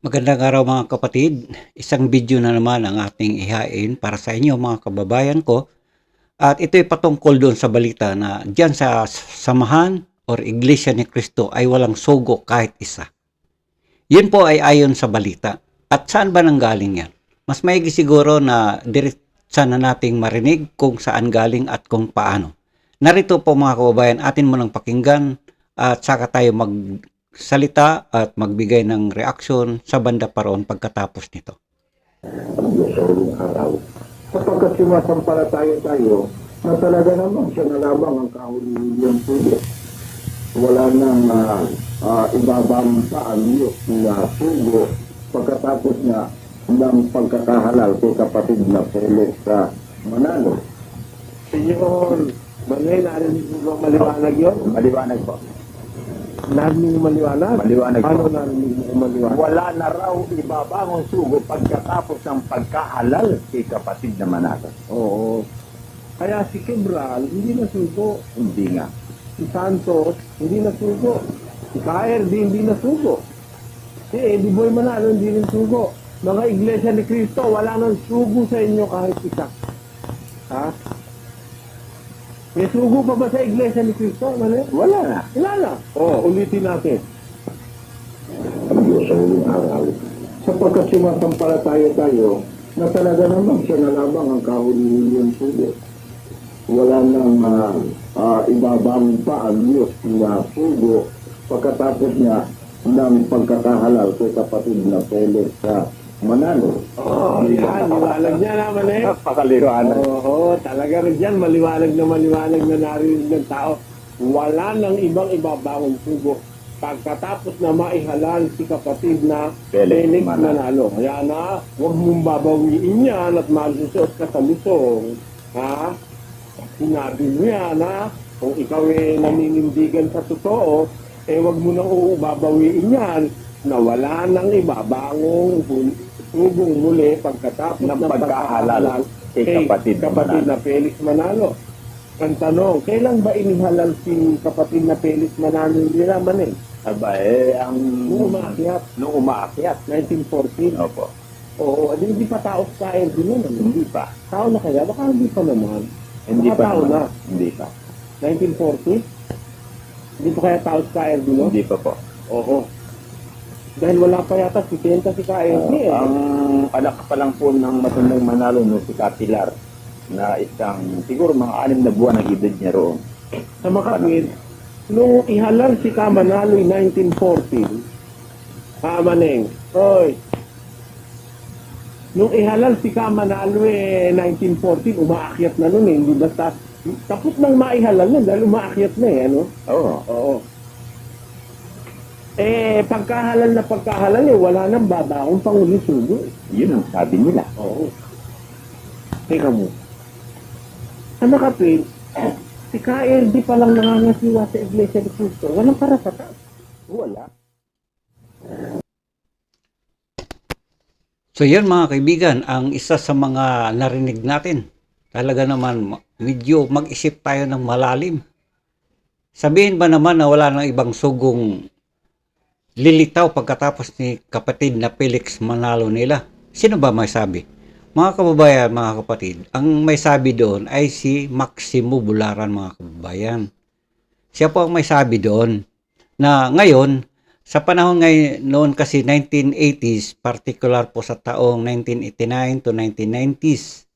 Magandang araw mga kapatid. Isang video na naman ang ating ihain para sa inyo mga kababayan ko. At ito'y patungkol doon sa balita na diyan sa samahan or iglesia ni Kristo ay walang sugo kahit isa. Yun po ay ayon sa balita. At saan ba nanggaling yan? Mas maigi siguro na diretsa na nating marinig kung saan galing at kung paano. Narito po mga kababayan, atin mo nang pakinggan at saka tayo magsalita at magbigay ng reaksyon sa banda paroon pagkatapos nito. Sa huling araw. Sapagkat sumasampalataya tayo na talaga naman siya na lamang ang kahuli-huliyang puso. Wala nang uh, uh, ibabang pa ang Diyos na sugo pagkatapos niya ng pagkakahalal kay kapatid na Felix sa Manalo. Senyor, Manuel, narinig mo ba maliwanag yun? Maliwanag po. Narinig maliwanag? Maliwanag Ano po. narinig mo maliwanag? Wala na raw ibabang sugo pagkatapos ng pagkahalal kay kapatid na Manalo. Oo. Kaya si Kibral, hindi nasugo. Hindi nga. Si Santos, hindi nasugo. Si Kaer, di, hindi nasugo. Si Eddie Boy Manalo, hindi rin sugo. Mga iglesia ni Cristo, wala nang sugo sa inyo kahit isa. Ha? May sugo pa ba sa iglesia ni Cristo, Manuel? Wala na. Wala na. Oo, ulitin natin. ang Diyos sa huling araw. Sapagkat sumasampalataya tayo na talaga naman siya na lamang ang kahuli-huliyang sugo. Wala nang uh, uh, ibabang pa ang Diyos na sugo pagkatapos niya ng pagkakahalal kay kapatid na Felix sa Manalo. Oo, oh, yan. Liwanag niya naman eh. Napakaliwanag. Oo, talaga rin dyan. Maliwanag na maliwanag na narinig ng tao. Wala nang ibang ibabangon sugo. Pagkatapos na maihalal si kapatid na Felix Felix Manalo. Kaya na, huwag mong babawiin yan at malusos ka sa lusong. Ha? Sinabi mo yan, ha? Kung ikaw ay naninindigan sa totoo, eh wag mo nang uubabawiin yan na wala nang ibabangong sugong muli pagkatapos Ng ng pagkahalal kay kapatid na kapatid na Felix Manalo. Ang tanong, kailan ba inihalal si kapatid na Felix Manalo? Hindi naman eh. Aba eh, ang... Nung umaakyat, Nung umaakyat. 1914. Opo. Oo, di, hindi pa tao sa din nun. ano? Hindi pa. Tao na kaya? Baka hindi pa naman. Hindi Baka pa tao naman. na. Hindi pa. 1940? Hindi pa kaya tao sa din nun? Hindi pa po. Oo. Dahil wala pa yata si Tenta si KLP eh. ang anak pa lang po ng matandang Manalo no, si Katilar na isang siguro mga anim na buwan ang edad niya roon. sa makapit, nung ihalal si Kamanaloy 1914, ah, Maneng, oy, nung ihalal si Kamanaloy 1914, umaakyat na nun eh, hindi basta, tapos nang maihalal na dahil umaakyat na eh, ano? Oo. Oo. Eh, pagkahalal na pagkahalal eh, wala nang babaong pangulisugo eh. Yun ang sabi nila. Oo. Teka mo. Ano ka, Prince? Si KLD pa lang nangangasiwa sa Iglesia ni Cristo. Walang karapatan. Wala. So yan mga kaibigan, ang isa sa mga narinig natin. Talaga naman medyo mag-isip tayo ng malalim. Sabihin ba naman na wala nang ibang sugong lilitaw pagkatapos ni kapatid na Felix Manalo nila? Sino ba may sabi? Mga kababayan, mga kapatid, ang may sabi doon ay si Maximo Bularan mga kababayan. Siya po ang may sabi doon na ngayon sa panahon ngayon noon kasi 1980s, particular po sa taong 1989 to 1990s,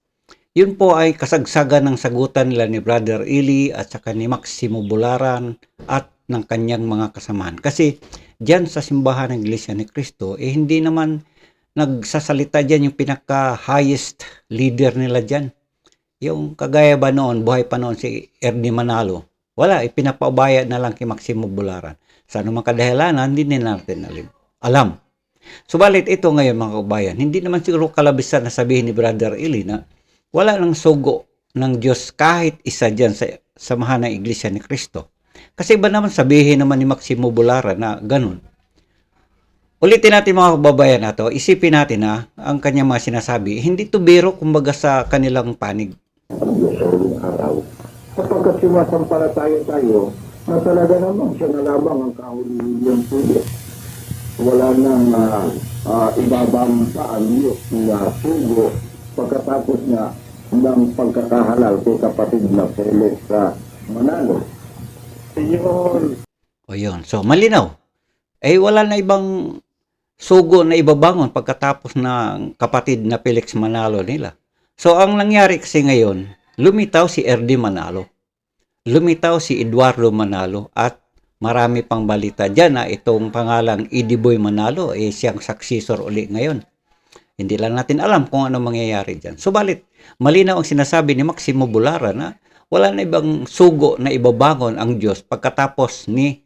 yun po ay kasagsagan ng sagutan nila ni Brother Ili at saka ni Maximo Bularan at ng kanyang mga kasamahan. Kasi diyan sa simbahan ng Iglesia ni Cristo, eh hindi naman nagsasalita diyan yung pinaka-highest leader nila diyan. Yung kagaya ba noon, buhay pa noon si Ernie Manalo, wala, ipinapaubaya na lang kay Maximo Bularan. Sa anumang kadahilanan, hindi nila natin alam. Subalit ito ngayon mga kabayan, hindi naman siguro kalabisan na sabihin ni Brother Eli na wala nang sugo ng Diyos kahit isa dyan sa samahan ng Iglesia ni Kristo. Kasi ba naman sabihin naman ni Maximo Bularan na ganun? Ulitin natin mga kababayan na to, isipin natin na ang kanyang mga sinasabi, hindi to biro kumbaga sa kanilang panig. Sa araw. Sapagkat sumasampalataya tayo na talaga naman siya na ang kahuli-huliyang puso. wala nang uh, uh, ibabang ang Diyos na sugo pagkatapos na ng pagkakahalal kay kapatid na Felix sa Manalo. Yun. O yun. So, malinaw. Eh, wala na ibang sugo na ibabangon pagkatapos ng kapatid na Felix Manalo nila. So, ang nangyari kasi ngayon, lumitaw si RD Manalo. Lumitaw si Eduardo Manalo at marami pang balita dyan na itong pangalang Idiboy Manalo eh siyang successor uli ngayon. Hindi lang natin alam kung ano mangyayari dyan. Subalit, malinaw ang sinasabi ni Maximo Bulara na wala na ibang sugo na ibabangon ang Diyos pagkatapos ni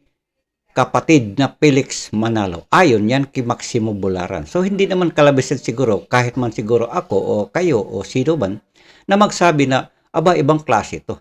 kapatid na Felix Manalo. Ayon yan kay Maximo Bularan. So hindi naman kalabisan siguro kahit man siguro ako o kayo o sino man na magsabi na aba ibang klase to.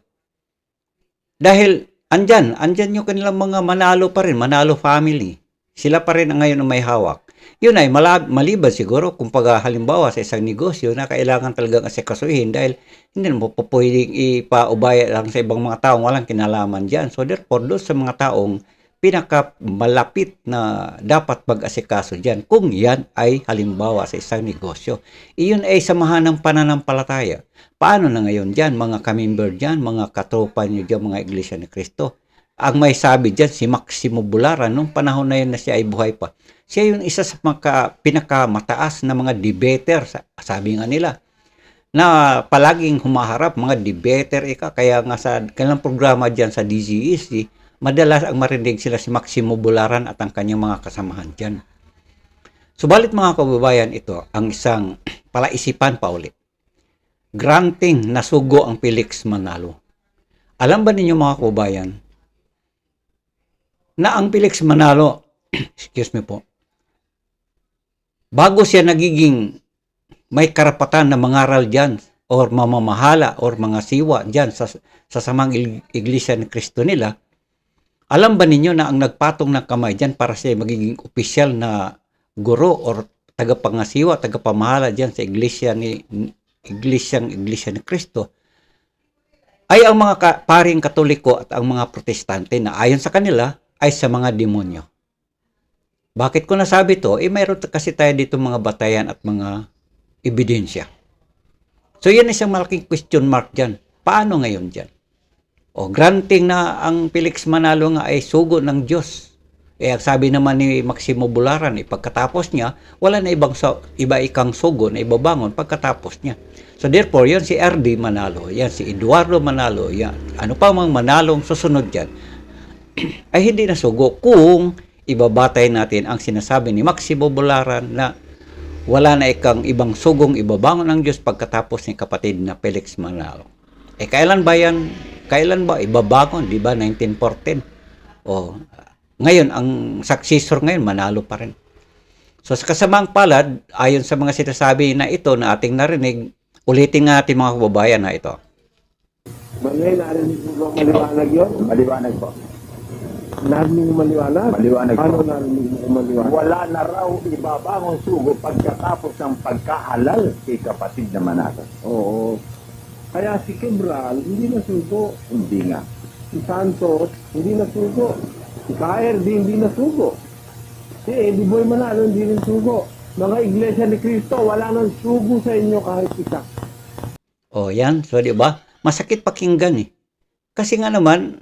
Dahil andyan, andyan yung kanilang mga Manalo pa rin, Manalo family. Sila pa rin ang ngayon ang may hawak. Yun ay mala- maliban siguro kung pag halimbawa sa isang negosyo na kailangan talagang asikasuhin dahil hindi mo po pwedeng ipaubaya lang sa ibang mga taong walang kinalaman dyan. So therefore, doon sa mga taong pinaka malapit na dapat mag-asikaso dyan kung yan ay halimbawa sa isang negosyo. Iyon ay samahan ng pananampalataya. Paano na ngayon dyan, mga kamember dyan, mga katropa nyo dyan, mga iglesia ni Kristo? Ang may sabi dyan, si Maximo Bularan, nung panahon na yun na siya ay buhay pa, siya yung isa sa mga pinakamataas na mga debater, sa- sabi nga nila, na palaging humaharap, mga debater ika, kaya nga sa kanilang programa dyan sa DZEC, madalas ang marinig sila si Maximo Bularan at ang kanyang mga kasamahan dyan. Subalit mga kababayan, ito ang isang palaisipan pa ulit. Granting na sugo ang Felix Manalo. Alam ba ninyo mga kababayan, na ang Felix Manalo, excuse me po, bago siya nagiging may karapatan na mangaral dyan or mamamahala or mga siwa dyan sa, sa samang iglesia ni Kristo nila, alam ba ninyo na ang nagpatong ng kamay dyan para siya magiging opisyal na guro or tagapangasiwa, tagapamahala dyan sa iglesia ni iglesyang iglesia ni Kristo ay ang mga ka, paring katoliko at ang mga protestante na ayon sa kanila ay sa mga demonyo. Bakit ko nasabi to? Eh mayroon kasi tayo dito mga batayan at mga ebidensya. So yan isang malaking question mark dyan. Paano ngayon dyan? O granting na ang Felix Manalo nga ay sugo ng Diyos. Eh sabi naman ni Maximo Bularan, eh, pagkatapos niya, wala na ibang so, iba ikang sugo na ibabangon pagkatapos niya. So therefore, yan si RD Manalo, yan si Eduardo Manalo, yan. Ano pa mang Manalong susunod dyan, ay hindi na sugo kung ibabatay natin ang sinasabi ni Maximo Bularan na wala na ikang ibang sugong ibabangon ng Diyos pagkatapos ni kapatid na Felix Manalo. Eh kailan ba yan? Kailan ba ibabangon? Di ba 1914? O ngayon ang successor ngayon Manalo pa rin. So sa kasamang palad, ayon sa mga sinasabi na ito na ating narinig, ulitin nga natin mga kababayan na ito. Manuel, narinig mo ba maliwanag yun? Maliwanag po. Narinig maliwanag? Maliwanag. Paano narinig mo maliwanag? Wala na raw ibabangon sugo pagkatapos ng pagkahalal kay kapatid na Manalo. Oo. Kaya si Kebral, hindi nasugo. Hindi nga. Si Santos, hindi nasugo. Si Kaer, di, hindi nasugo. Si Eddie Boy Manalo, hindi rin sugo. Mga iglesia ni Cristo, wala nang sugo sa inyo kahit isa. O yan, so di ba? Masakit pakinggan eh. Kasi nga naman,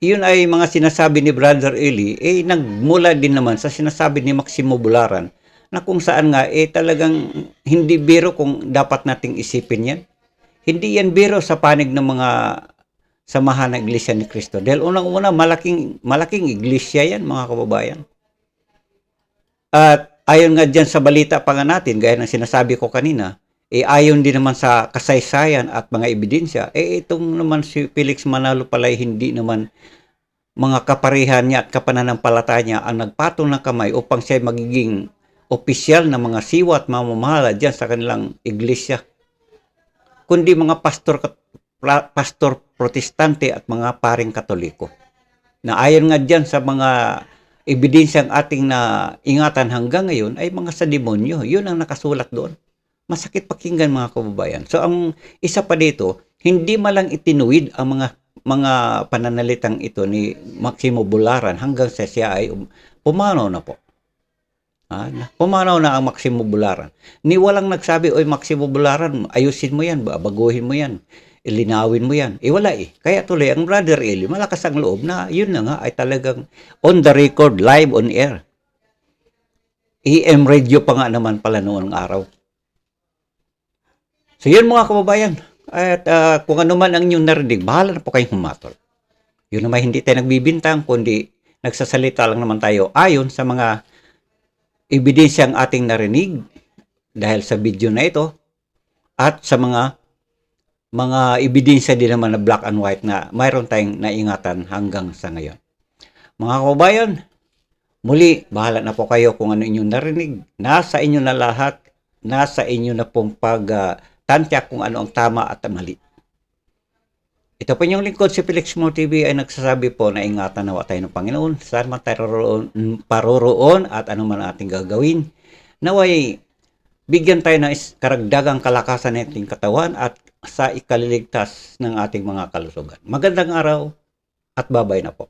yun ay mga sinasabi ni Brother Eli, eh nagmula din naman sa sinasabi ni Maximo Bularan na kung saan nga eh talagang hindi biro kung dapat nating isipin yan. Hindi yan biro sa panig ng mga samahan ng Iglesia ni Cristo. Dahil unang-una, malaking, malaking iglesia yan, mga kababayan. At ayon nga dyan sa balita pa nga natin, gaya ng sinasabi ko kanina, eh ayon din naman sa kasaysayan at mga ebidensya, eh itong naman si Felix Manalo pala hindi naman mga kaparihan niya at kapananampalataya niya ang nagpatong ng kamay upang siya magiging opisyal na mga siwa at mamamahala dyan sa kanilang iglesia. Kundi mga pastor, pastor protestante at mga paring katoliko. Na ayon nga dyan sa mga ebidensyang ating na ingatan hanggang ngayon ay mga sa demonyo. Yun ang nakasulat doon masakit pakinggan mga kababayan. So ang isa pa dito, hindi malang itinuwid ang mga mga pananalitang ito ni Maximo Bularan hanggang sa siya ay um- pumanaw na po. Na- pumanaw na ang Maximo Bularan. Ni walang nagsabi, oy Maximo Bularan, ayusin mo yan, baguhin mo yan, ilinawin mo yan. Eh wala eh. Kaya tuloy, ang Brother Eli, malakas ang loob na yun na nga ay talagang on the record, live on air. EM radio pa nga naman pala noong araw. So yun mga kababayan. At ah, kung ano man ang inyong narinig, bahala na po kayong humatol. Yun naman hindi tayo nagbibintang, kundi nagsasalita lang naman tayo ayon sa mga ebidensyang ating narinig dahil sa video na ito at sa mga mga ebidensya din naman na black and white na mayroon tayong naingatan hanggang sa ngayon. Mga kababayan, muli, bahala na po kayo kung ano inyong narinig. Nasa inyo na lahat, nasa inyo na pong pagtantya kung ano ang tama at mali. Ito po yung lingkod si Felix Mo TV ay nagsasabi po na ingatan nawa tayo ng Panginoon. Saan man tayo roroon, paroroon at ano man ating gagawin. Naway bigyan tayo ng karagdagang kalakasan ng ating katawan at sa ikaliligtas ng ating mga kalusugan. Magandang araw at babay na po.